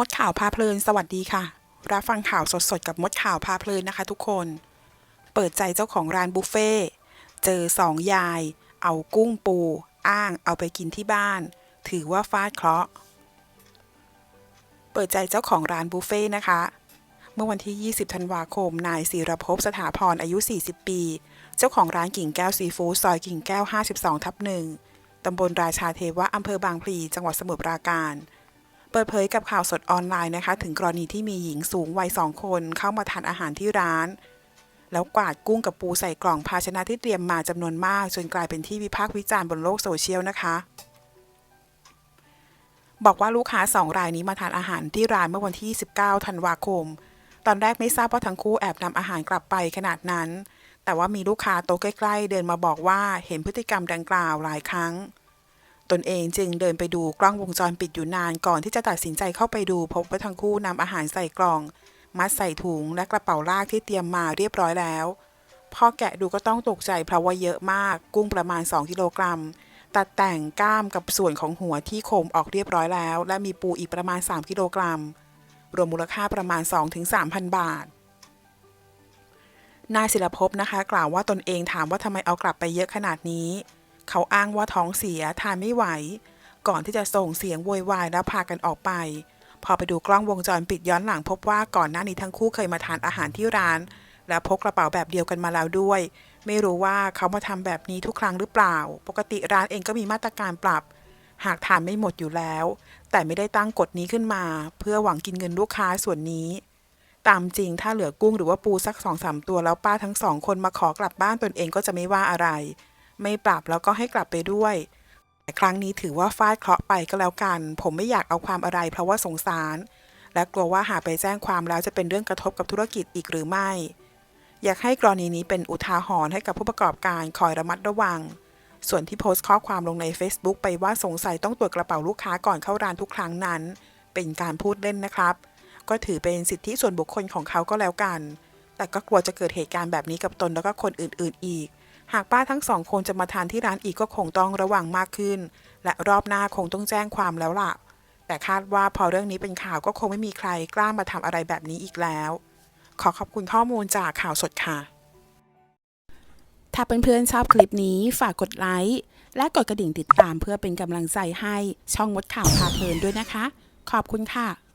มดข่าวพาเพลิน สวัสดีค่ะ รับฟังข่าวสดๆ กับมดข่าวพาเพลินนะคะทุกคน เปิดใจเจ้าของร้านบุฟเฟ่เจอสองยาย เอากุ้งปู อ้างเอาไปกินที่บ้าน ถือว่าฟาดเคราะห์ เปิดใจเจ้าของร้านบุฟเฟ่นะคะ เมื่อวันที่ 20 ธันวาคม นายศิรภพสถาพรอายุ 40 ปี เจ้าของร้านกิ่งแก้วซีฟู้ดซอยกิ่งแก้ว 52 ทับหนึ่งตำบลราชาเทวะอำเภอบางพลี จังหวัดสมุทรปราการ เปิดเผยกับข่าวสดออนไลน์นะคะ ถึงกรณีที่มีหญิงสูงวัยสองคนเข้ามาทานอาหารที่ร้าน แล้วกวาดกุ้งกับปูใส่กล่องภาชนะที่เตรียมมาจำนวนมาก จนกลายเป็นที่วิพากษ์วิจารณ์บนโลกโซเชียลนะคะบอกว่าลูกค้าสองรายนี้มาทานอาหารที่ร้านเมื่อวันที่ 19 ธันวาคม ตอนแรกไม่ทราบว่าทั้งคู่แอบนำอาหารกลับไปขนาดนั้น แต่ว่ามีลูกค้าโต๊ะใกล้ ๆ เดินมาบอกว่าเห็นพฤติกรรมดังกล่าวหลายครั้ง ตนเองจึงเดินไปดูกล้องวงจรปิดอยู่นานก่อนที่จะตัดสินใจเข้าไปดูพบว่าทั้งคู่นำอาหารใส่กล่อง มัดใส่ถุงและกระเป๋าลากที่เตรียมมาเรียบร้อยแล้วพอแกะดูก็ต้องตกใจเพราะว่าเยอะมาก กุ้งประมาณ 2 กิโลกรัม ตัดแต่งก้ามกับส่วนของหัวที่โคมออกเรียบร้อยแล้ว และมีปูอีกประมาณ 3 กิโลกรัม รวมมูลค่าประมาณ 2-3,000 บาทนายศิลภพนะคะ กล่าวว่าตนเองถามว่าทำไมเอากลับไปเยอะขนาดนี้ เขาอ้างว่าท้องเสียทานไม่ไหว ก่อนที่จะส่งเสียงโวยวายแล้วพากันออกไป พอไปดูกล้องวงจรปิดย้อนหลังพบว่าก่อนหน้านี้ทั้งคู่เคยมาทานอาหารที่ร้าน และพกกระเป๋าแบบเดียวกันมาแล้วด้วย ไม่รู้ว่าเขามาทำแบบนี้ทุกครั้งหรือเปล่า ปกติร้านเองก็มีมาตรการปรับ หากทานไม่หมดอยู่แล้ว แต่ไม่ได้ตั้งกฎนี้ขึ้นมา เพื่อหวังกินเงินลูกค้าส่วนนี้ตามจริงถ้าเหลือกุ้งหรือว่าปูสักสองสามตัวแล้วป้าทั้งสองคนมาขอกลับบ้านตนเองก็จะไม่ว่าอะไร ไม่ปรับแล้วก็ให้กลับไปด้วย แต่ครั้งนี้ถือว่าฟาดเคราะห์ไปก็แล้วกัน ผมไม่อยากเอาความอะไรเพราะว่าสงสาร และกลัวว่าหากไปแจ้งความแล้วจะเป็นเรื่องกระทบกับธุรกิจอีกหรือไม่ อยากให้กรณีนี้เป็นอุทาหรณ์ให้กับผู้ประกอบการคอยระมัดระวัง ส่วนที่โพสต์ข้อความลงใน Facebook ไปว่าสงสัยต้องตรวจกระเป๋าลูกค้าก่อนเข้าร้านทุกครั้งนั้น เป็นการพูดเล่นนะครับ ก็ถือเป็นสิทธิส่วนบุคคลของเขาก็แล้วกัน แต่ก็กลัวจะเกิดเหตุการณ์แบบนี้กับตนแล้วก็คนอื่น ๆ อีก หากป้าทั้งสองคนจะมาทานที่ร้านอีกก็คงต้องระวังมากขึ้น และรอบหน้าคงต้องแจ้งความแล้วล่ะ แต่คาดว่าพอเรื่องนี้เป็นข่าวก็คงไม่มีใครกล้ามาทำอะไรแบบนี้อีกแล้ว ขอขอบคุณข้อมูลจากข่าวสดค่ะ ถ้าเพื่อนๆชอบคลิปนี้ฝากกดไลค์และกดกระดิ่งติดตามเพื่อเป็นกำลังใจให้ช่องมดข่าวพาเพลินด้วยนะคะ ขอบคุณค่ะ